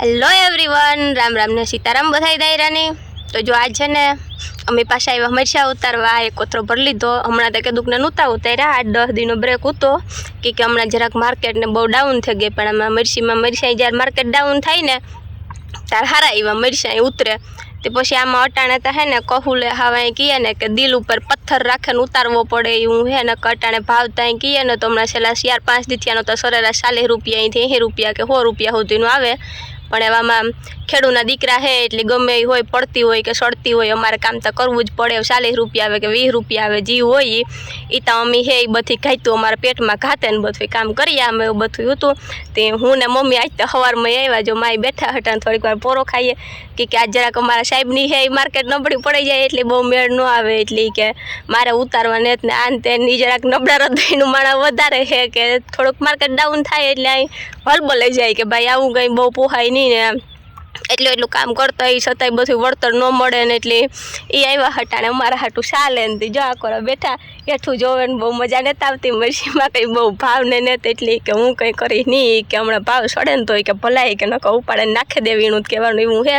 Hello everyone Ram Ram ને સીતારામ બધાઈ દાયરાની. તો જો આજ છે ને, અમે પાછા આવ્યા મરચા ઉતારવા. એક કોથરો ભરી લીધો. હમણાં તો કે નહોતા ઉતાર્યા. આઠ દસ દિનનો બ્રેક હતો. કે કે હમણાં જરાક માર્કેટને બહુ ડાઉન થઈ ગઈ. પણ આમાં મરસીમાં મરસા જ્યારે માર્કેટ ડાઉન થાય ને, ત્યારે હારા એવા મરસા ઉતરે. તે પછી આમાં અટાણે તો હે ને, કહુલે હવે કહીએ ને કે દિલ ઉપર પથ્થર રાખીને ઉતારવો પડે એવું હે ને અટાણે ભાવ ત્યાં કહીએ ને, તો હમણાં છેલ્લા ચાર પાંચ દીથિયાનો તો સરેરાશ ચાલીસ રૂપિયા અહીંથી એંસી રૂપિયા કે સો રૂપિયા સુધીનું આવે. પણ એવામાં ખેડૂના દીકરા હે એટલે ગમે એ હોય, પડતી હોય કે સડતી હોય, અમારે કામ તો કરવું જ પડે. ચાલીસ રૂપિયા આવે કે વીસ રૂપિયા આવે, જે હોય એ તો અમે હે એ બધી ખાઈતું અમારા પેટમાં ઘાતે ને બધું કામ કરીએ અમે એવું બધું હતું. તે હું ને મમ્મી આજ તો સવારમાં આવ્યા જો, માય બેઠા હતા થોડીક વાર પોરો ખાઈએ. કે કે આજ જરાક અમારા સાહેબની હે એ માર્કેટ નબળી પડી જાય એટલે બહુ મેળ ન આવે. એટલે કે મારે ઉતારવાને ને ને આન તે જરાક નબળા હૃદયનું માણસ વધારે છે કે થોડુંક માર્કેટ ડાઉન થાય એટલે અહીં હલબલે જાય કે ભાઈ આવું કંઈ બહુ પોહાય નહીં ને એમ. એટલું એટલું કામ કરતા એ છતાંય બધું વળતર ન મળે ને એટલે એ આવ્યા હટાણે અમારા હાટું ચાલે ને જો આ કરો બેઠા, હેઠું જોવે ને બહુ મજા નતા આવતી મરસીમાં કંઈ બહુ ભાવ ને નત એટલે કે હું કંઈ કરી નહીં, કે હમણાં ભાવ સડે ને તો કે ભલાય કે નકો ઉપાડે ને નાખી દેવીનું જ કહેવાનું એવું હે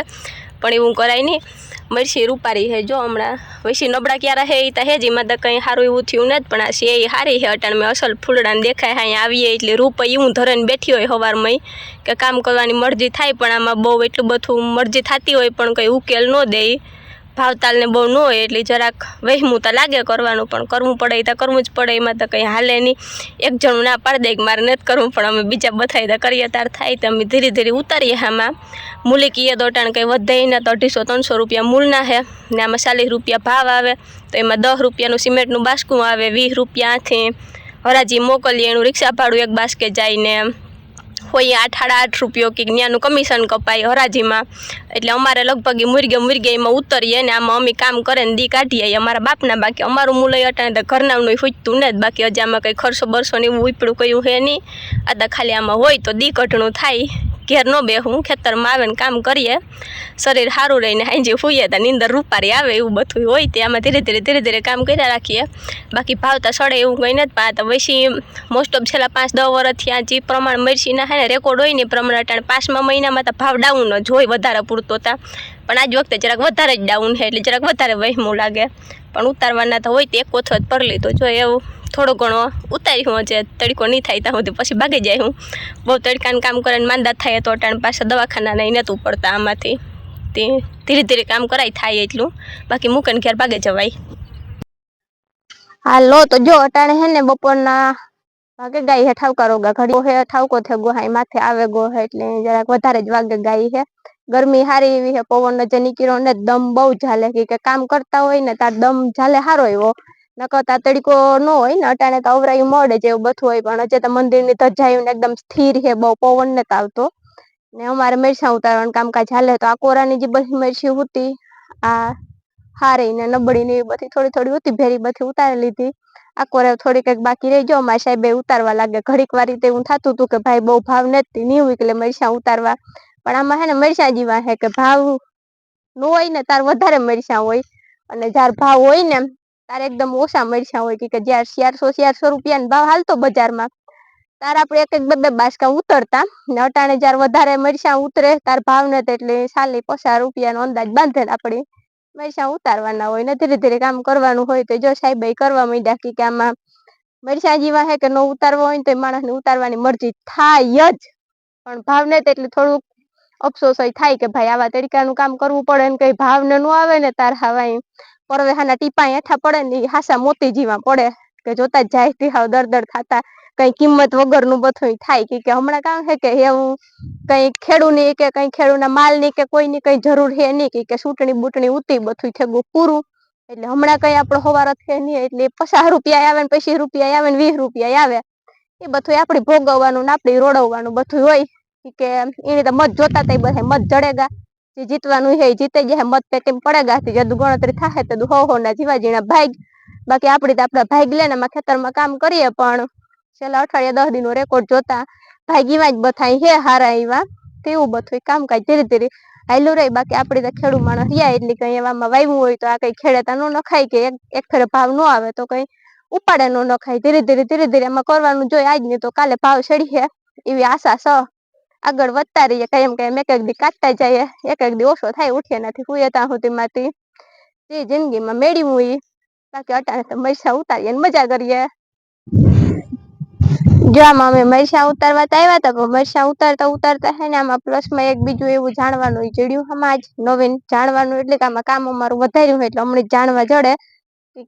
પણ એવું કરાય નહીં. મરસી રૂપારી હે જો હમણાં વૈસી નબળા ક્યારે હે તો હે જ, એમાં તો કંઈ સારું એવું થયું નથી, પણ આ એ સારી હે અટાણ મેં અસલ ફૂલડાને દેખાય હા આવીએ એટલે રૂપ એવું ધરણ બેઠી હોય હવારમાં કે કામ કરવાની મરજી થાય, પણ આમાં બહુ એટલું બધું મરજી થતી હોય પણ કંઈ ઉકેલ ન દે. ભાવતાલને બહુ ન હોય એટલે જરાક વહેમું તો લાગે કરવાનું, પણ કરવું પડે તો કરવું જ પડે, એમાં તો કંઈ હાલે નહીં. એક જણું ના પાડી દે મારે નથી કરવું, પણ અમે બીજા બધાય તો કરીએ, તાર થાય તો અમે ધીરે ધીરે ઉતારીએ આમાં મૂલી કીએ દોટાણ કંઈ વધે ને, તો અઢીસો ત્રણસો રૂપિયા મૂળના છે ને આમાં ચાલીસ રૂપિયા ભાવ આવે, તો એમાં દસ રૂપિયાનું સિમેન્ટનું બાસકું આવે, વીસ રૂપિયાથી હરાજી મોકલીએ, એનું રિક્ષા ભાડું એક બાસ્કે જાય ને હોય આઠ સાડા આઠ રૂપિયો કે ત્યાંનું કમિશન કપાય હરાજીમાં. એટલે અમારે લગભગ એ મુર્ગે મુર્ગે એમાં ઉતરીએ ને આમાં અમે કામ કરે ને દી કાઢીએ. અમારા બાપના બાકી અમારું મુલય અટાણે ઘરનાનું ફૂટતું ને જ. બાકી હજી આમાં કંઈ ખર્ચો બરસો ને એવું ઉપડું કયું હે નહીં. આ તો ખાલી આમાં હોય તો દી કઢણું થાય. ઘેર ન બેહું. ખેતરમાં આવે ને કામ કરીએ. શરીર સારું રહીને હાંજે ફૂઈએ તો નીંદર રૂપારી આવે એવું બધું હોય તે આમાં ધીરે ધીરે ધીરે ધીરે કામ કર્યા રાખીએ. બાકી ભાવતા સડે એવું કંઈ નથી પણ આ તો વૈસી મોસ્ટ ઓફ છેલ્લા પાંચ દસ વર્ષથી આ જે પ્રમાણ મરસીના હે ને રેકોર્ડ હોય ને પ્રમાણે અટાણે પાંચમા મહિનામાં તો ભાવ ડાઉન જ હોય, વધારે પૂરતો હતા પણ આજ વખતે જરાક વધારે જ ડાઉન છે, એટલે જરાક વધારે વહેમું લાગે. પણ ઉતારવાના તો હોય, તે એક વખત ભરી લીધો. જો એવું થોડો ઘણો ઉતારી હું જે તડકો નહીં થાય ત્યાં સુધી, પછી ભાગી જાય હું. બહુ તડકાનું કામ કરીને માંદા થાય તો અટાણે પાછા દવાખાના નહીં નહોતું પડતા આમાંથી. તે ધીરે ધીરે કામ કરાય, થાય એટલું. બાકી મૂકીને ઘેર ભાગે જવાય. હાલો, તો જો અટાણે હે ને બપોરના વાગે ગાય હે ઠાવકા રોગા ઘડી હે ઠાવકો થયો ગો હાય માથે આવે ગો હે એટલે જરાક વધારે જ વાગે ગાય હે. ગરમી હારી એવી હે, પવન જે કિરણ ને દમ બહુ ઝાલે કે કે કામ કરતા હોય ને તાર દમ ઝાલે હારો એવો. નકર તા તડકો ન હોય ને, અટાણે તો અવરાયું મળે જેવું બધું હોય, પણ હજે તો મંદિરની ધજાયું ને એકદમ સ્થિર હે, બહુ પવન ને આવતો. ને અમારે મરચાં ઉતારવાનું કામકાજ હાલે તો આ કોરાની જે બધી મરચી હતી, આ હારી ને નબળી ને એ બધી થોડી થોડી હતી, ભેરી બધી ઉતારી લીધી. આ કોરે થોડીક એક બાકી રહી ગયો. મારા સાહેબે ઉતારવા લાગે ઘડીક વાર રીતે એવું થતું હતું કે ભાઈ બહુ ભાવ નથી, નહીં એટલે મરચાં ઉતારવા. પણ આમાં હે ને મરચાં જીવા હે કે ભાવ ન હોય ને તાર વધારે મરચાં હોય. અને જ્યારે ભાવ હોય ને તારે એકદમ ઓછા મરચાં હોય. કે કે જ્યારે ચારસો ચારસો રૂપિયાનો ભાવ હાલતો બજારમાં, તાર આપણે એક એક બે બે બાસકા ઉતરતા. ને અટાણે જ્યારે વધારે મરચાં ઉતરે, તાર ભાવ ને એટલે સાલી પચાસ રૂપિયાનો અંદાજ બાંધે આપણે. મરચાં ઉતારવાના હોય ને ધીરે ધીરે કામ કરવાનું હોય તો જો સાહેબ કરવા માંડ્યા કે આમાં મરચા જીવા હે કે ન ઉતારવા હોય ને તો માણસને ઉતારવાની મરજી થાય જ. પણ ભાવ ને એટલે થોડુંક અફસોસ હોય થાય કે ભાઈ આવા તરીકાનું કામ કરવું પડે ને કઈ ભાવ ને આવે ને તાર હવાય પરવેહાના ટીપા હેઠા પડે ને હાસા મોતી જીવા પડે કે જોતા જ જાય તે હાવ દર થાતા કઈ કિંમત વગરનું બધું થાય. કે હમણાં કામ છે કે એવું કઈ ખેડૂની કે, કઈ ખેડૂના માલની કે, કોઈની કઈ જરૂર છે નહીં. કે ચૂંટણી બૂટણી ઉતી બધું થેગું પૂરું. એટલે હમણાં કઈ આપણો હોવારો છે નહીં. એટલે પચાસ રૂપિયા આવે ને પચીસ રૂપિયા આવે ને વીસ રૂપિયા આવે. એ બધું આપણે ભોગવવાનું ને આપણે રોડવવાનું બધું હોય. કે એને તો મત જોતા તા બધા મત જડેગા. જે જીતવાનું છે એ જીતે જાય મત પેટીમ પડેગા. તે જદુ ગણતરી થાય તો હો હો ના જીવા જીણા ભાગ. બાકી આપણી તો આપણા ભાગ લે ને, એમાં ખેતરમાં કામ કરીએ પણ છેલ્લા અઠવાડિયા દસ દિનનો રેકોર્ડ જોતા ભાગીમાં જ બથાય હે હારા એવા તેવું બધું કામકાજ ધીરે ધીરે હાલ્યું રહી. બાકી આપણે તો ખેડૂ માણસ રહ્યા એટલે કઈ એવામાં વાવ્યું હોય તો આ કઈ ખેડેતા નો નખાય કે એક ફેરે ભાવ ન આવે તો કઈ ઉપાડે નો નખાય. ધીરે ધીરે ધીરે ધીરે એમાં કરવાનું જોઈએ આજ નહીં તો કાલે ભાવ ચડી છે એવી આશા સ. આગળ વધતા રહીએ એમ કાંઈ એક એક દી કાઢતા જઈએ, એક એક દી ઓછો થાય ઉઠીએ નથી હુઈએ ત્યાં સુધીમાંથી. જે જિંદગીમાં મેળવ્યું એ. બાકી અટાણે તો મરસા ઉતારીએ મજા કરીએ. જો આમાં અમે મરસા ઉતારવા તો આવ્યા હતા, પણ મરસા ઉતારતા ઉતારતા હે ને આમાં પ્લસમાં એક બીજું એવું જાણવાનું ચડ્યું જડ્યું જ નવીન જાણવાનું, એટલે કે આમાં કામ અમારું વધાર્યું એટલે અમને જાણવા જડે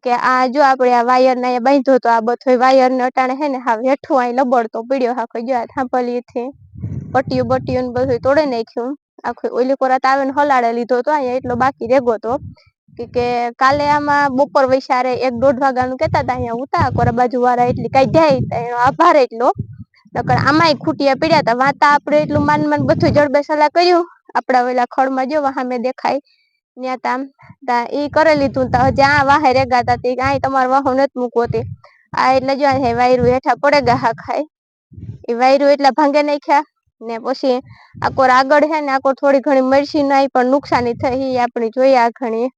કે આ જો આપણે આ વાયર ને બાંધ્યો તો આ બધો વાયર ને અટાણે હે ને હા હેઠું અહીં લબડતો પડ્યો આખો જો આ થાંભલીથી પટ્ટીયું બટ્ટીયું ને બધું તોડી નાખ્યું. આખું ઓલી કોરાત આવે ને હલાડે લીધો તો અહીંયા એટલો બાકી રેગો તો. કે કાલે આમાં બપોર વૈસારે એક દોઢ વાગ્યાનું કહેતા હતા અહીંયા ઉતા કોરા બાજુ વાળા એટલી કાંઈ જાય એનો આભાર એટલો. નકર આમાંય ખૂટિયા પડ્યા હતા વાતા આપણે એટલું માન માન બધું જડબે સલાહ કર્યું. આપણા ઓલા ખડમાં જો સામે દેખાય. ત્યાં તામ તા એ કરી લીધું તો. જ્યાં વાહે રેગા તા તે કાંઈ તમારે વાહો નથી મૂકવો તે. આ એટલે જો હે વાયરું હેઠા પડે ગા હા ખાય. એ વાયરું એટલા ભાંગે નાખ્યા. ને પછી આકોર આગળ હે ને આકોર થોડી ઘણી મરસી નહીં પણ નુકસાની થઈ. આપણી જોઈએ આ ઘણી.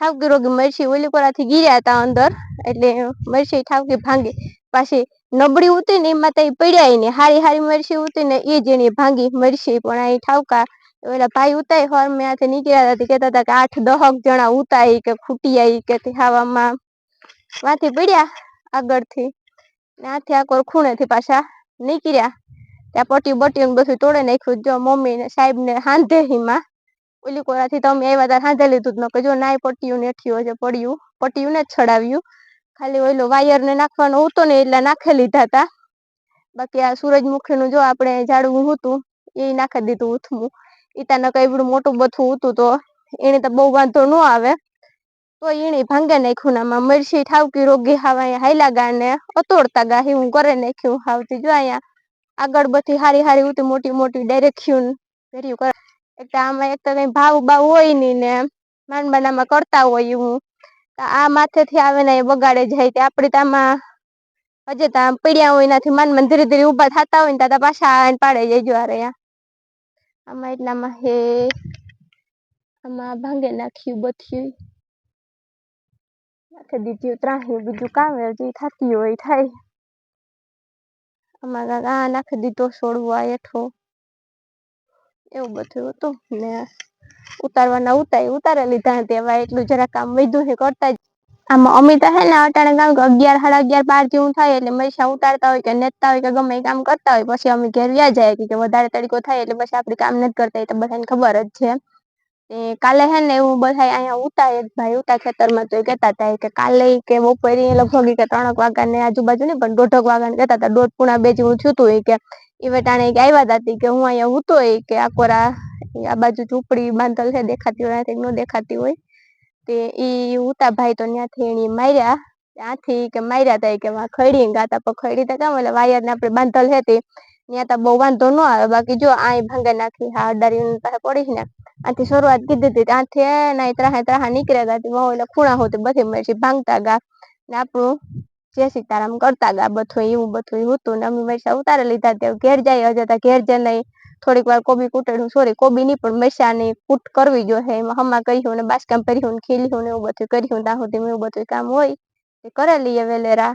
ઠાવકી રોગી મરસી ઓલી કોરાથી ગીર્યા હતા અંદર. એટલે મરસી ઠાવકી ભાંગી પાછી નબળી ઉતરી ને એમાં ત્યાં પડ્યા ને હારી હારી મરસી ઉતરી ને એ જ ભાંગી મરસી. પણ અહીં ઠાવકા ઓલા ભાઈ ઉતાય હોર મેં હાથે નીકળ્યા હતા. કહેતા હતા કે આઠ દહક જણા ઉતાય કે ખૂટ્યા કે હાવામાં વાથી પડ્યા આગળથી. આથી આકોર ખૂણેથી પાછા નીકળ્યા. ત્યાં પટ્યું બટ્યું બધું તોડે નાખ્યું. જો મમ્મી ને સાહેબ ને હાંધે હિમાં ઓલી કોરાથી તો અમે આવ્યા ત્યારે હાંધે લીધું જ નકર જો નાય પટ્યું ને હેઠિયું હજે પડ્યું. પટ્યું ને જ ચડાવ્યું ખાલી ઓલો વાયર ને નાખવાનો હતો ને એટલે નાખી લીધા હતા બાકી આ સૂરજમુખીનું જો આપણે ઝાડવું હતું, એ નાખી દીધું ઉથમું. ઈતા તા નકર એવડું મોટું બથું હતું તો એને તો બહુ વાંધો ન આવે. તો એને ભાંગે નાખ્યું ને આમાં મરસી ઠાવકી, રોગી હાવ અહીંયા હાયલા ગા ને અતોડતા ગા હું કરે નાખ્યું હાવતી જો અહીંયા આગળ બધી હારી હારી ઉતી મોટી મોટી ડાયરેક્શન કર્યું કરે એટલે આમાં એક તો કઈ ભાવ બાવ હોય નહીં ને માંડ માંડ કરતા હોય હું. આ માથેથી આવે ને એ બગાડે જાય તે આપણે આમાં, હજે તો પીડ્યા હોય એનાથી માંડ માંડ ધીરે ધીરે ઊભા થતા હોય ને ત્યાં પાછા આવીને પાડે જાય જો રહ્યા. આમાં એટલામાં હે, આમાં ભાંગે નાખ્યું બથ્યું માથે દીધું ત્રાહ્યું બીજું કામ જે થતી હોય, થાય. કાંઈક આ નાખી દીધો છોડવા હેઠો. એવું બધું હતું. ને ઉતારવાના ઉતારી ઉતારી લીધા તે એટલું જરા કામ વધ્યું છે કરતા જ. આમાં અમિતા હે ને અટાણે કામ અગિયાર, સાડા અગિયાર, બાર જેવું થાય એટલે મૈસા ઉતારતા હોય કે નેતા હોય કે ગમે એ કામ કરતા હોય, પછી અમે ઘેર વ્યા જાય કે વધારે તડકો થાય એટલે પછી આપણે કામ નથી કરતા એ તો બધાને ખબર જ છે. કાલે હે ને એવું બધા અહીંયા ઉતા એક ભાઈ ઉતા ખેતરમાં તો કહેતા હતા કે કાલે કે બપોરે લગભગ કે ત્રણક વાગ્યાને આજુબાજુ ને પણ દોઢક વાગ્યાને કહેતા હતા. દોઢ પૂણા બે જેવું થયું હતું કે એ વેટાણે કે આવ્યા હતા કે હું અહીંયા ઈ કે આ કોરા આ બાજુ ઝૂંપડી બાંધલ છે, દેખાતી હોય ત્યાંથી ન દેખાતી હોય. તે ઈ ઉતા ભાઈ તો ત્યાંથી એને માર્યા. ત્યાંથી કે માર્યા તા કે ખડી ગાતા પણ ખડી કામ, એટલે વાયર ને આપણે બાંધલ છે તે ત્યાં તો બહુ વાંધો ન આવે. બાકી જો આય ભાંગે નાખી, હા અડારી પાસે પડી ને, આથી શરૂઆત કીધી હતી. ત્યાંથી ના ત્રાહે ત્રાહા નીકળ્યા હતા બહુ એટલે ખૂણા હોતી બધી મરસી ભાંગતા ગા. ને આપણું જય સીતારામ કરતા ગા બધું એવું બધું હતું ને અમે મરસા ઉતારી લીધા તે ઘેર જાય હતા ઘેર જઈને થોડીક વાર કોબી કૂટેલું સોરી કોબી નહીં, પણ મરસાની કૂટ કરવી જોઈએ. એમાં હમા કર્યું ને બાસકામ કર્યું ને ખીલ્યું ને એવું બધું કર્યું ત્યાં સુધી એવું બધું કામ હોય. તે કરે લઈએ વેલેરા.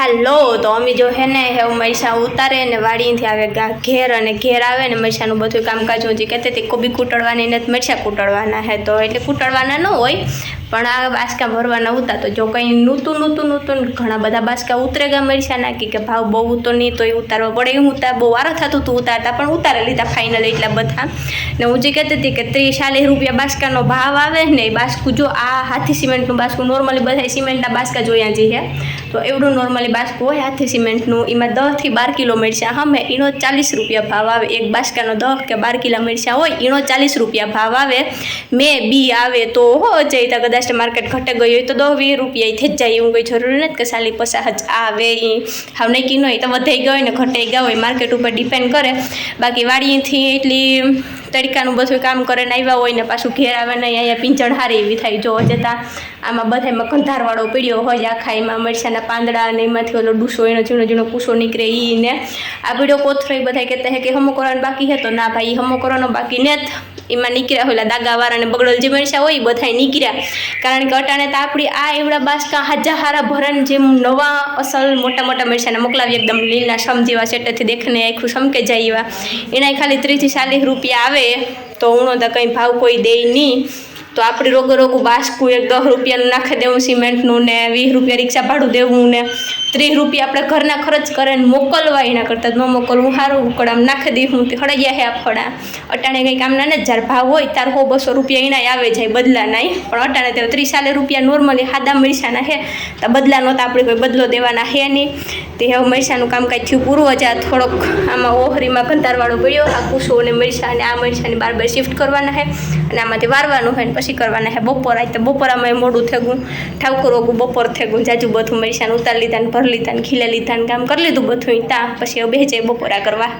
હાલો, તો અમે જો હે ને હવે મરસા ઉતારે ને વાડીથી આવે ઘેર અને ઘેર આવે ને મરસાનું બધું કામકાજ, હું જે કહેતી હતી, કોબી કૂટડવાની નથી મરસા કૂટડવાના હે, તો એટલે કૂટડવાના ન હોય, પણ આ બાસકા ભરવાના ઉતા, તો જો કંઈ નૂતું નૂતું નૂતું ઘણા બધા બાસકા ઉતરે ગયા મરસા નાખી કે ભાવ બહુ તો નહીં તો એ ઉતારવા પડે. હું ઉતાર બહુ વારો થતું હતું ઉતારતા, પણ ઉતારે લીધા ફાઇનલ એટલા બધા. ને હું જે કહેતી હતી કે ત્રીસ ચાલીસ રૂપિયા બાસકાનો ભાવ આવે ને, એ બાસકું જો આ હાથી સિમેન્ટનું બાસકું નોર્મલી બધા સિમેન્ટના બાસકા જોયા જે છે તો એવડું નોર્મલી બાસ્ક હોય, હાથી સિમેન્ટનું, એમાં દસથી બાર કિલો મરચાં. હમે એનો ચાલીસ રૂપિયા ભાવ આવે. એક બાસકાનો દસ કે બાર કિલો મરચાં હોય એનો ચાલીસ રૂપિયા ભાવ આવે. મેં બી આવે તો, હો, જઈ તો કદાચ માર્કેટ ઘટે ગયું હોય તો દસ વીસ રૂપિયા થઈ જ જાય. એવું કંઈ જરૂરી નથી કે સાલી પચાસ આવે એ હાવ નહીં ન હોય તો વધાઈ ગયા હોય ને ઘટાઈ ગયા હોય. માર્કેટ ઉપર ડિપેન્ડ કરે. બાકી વાડીથી એટલી તડકાનું બધું કામ કરે ને આવ્યા હોય ને પાછું ઘેર આવે ને અહીંયા પિંચણ હારી એવી થાય. જો જતા આમાં બધામાં કંધારવાળો પીડ્યો હોય, આખા એમાં મરસાના પાંદડા અને એમાંથી ઓલો ડૂસો, એનો ઝીણો ઝીણો કૂસો નીકળે એ ને. આ પીડ્યો કોથરો એ બધા કહેતા હે કે હમો કરવાનો બાકી હે, તો ના ભાઈ હમો કરવાનો બાકી ને એમાં નીકળ્યા હોય દાગાવાળા અને બગડોલ જે મરસા હોય એ બધાય નીકળ્યા. કારણ કે અટાણે તો આપણી આ એવડા બાસકા હાજા હારા ભરણ જેમ નવા અસલ મોટા મોટા મરસાને મોકલાવી એકદમ લીલના સમ જેવા સેટેથી દેખને આખું સમકે જાય એવા. એના ખાલી ત્રીસથી ચાલીસ રૂપિયા આવે, તો ઉણો તો કંઈ ભાવ કોઈ દે નહીં. તો આપણે રોગો રોગું બાસકું એક દસ રૂપિયાનું નાખી દેવું, સિમેન્ટનું ને વીસ રૂપિયા રિક્ષા ભાડું દેવું ને ત્રીસ રૂપિયા આપણે ઘરના ખર્ચ કરે ને મોકલવા એના કરતાં ન મોકલવું. સારું ઉકળામ નાખી દઈ તે હળગ્યા હે આ ફળા. અટાણે કંઈ કામના ને જ્યારે ભાવ હોય ત્યારે હો બસો રૂપિયા એના આવે જાય બદલા નહીં પણ અટાણે ત્યારે ત્રીસ સાલે રૂપિયા નોર્મલી સાદા મરસાના હે. તો બદલા નહોતા આપણે કોઈ બદલો દેવાના હે નહીં. તે હવે મરસાનું કામકાજ થયું. પૂરું હજાર થોડોક આમાં ઓહરીમાં કંતારવાળો ગયો આ કુસો અને મરસા અને આ મરસાને બાર બાર શિફ્ટ કરવાના હે અને આમાંથી વારવાનું હોય ને પછી કરવાના હે બપોર. આજ તો બપોરામાં મોડું થેગું ઠાવકર ઓગું બપોર થેગું જાજુ બધું મરસાને ઉતાર લીધા ને ભર લીધા ને ખીલે લીધા ને કામ કરી લીધું બધું ત્યાં પછી હવે બે જાય બપોરા કરવા.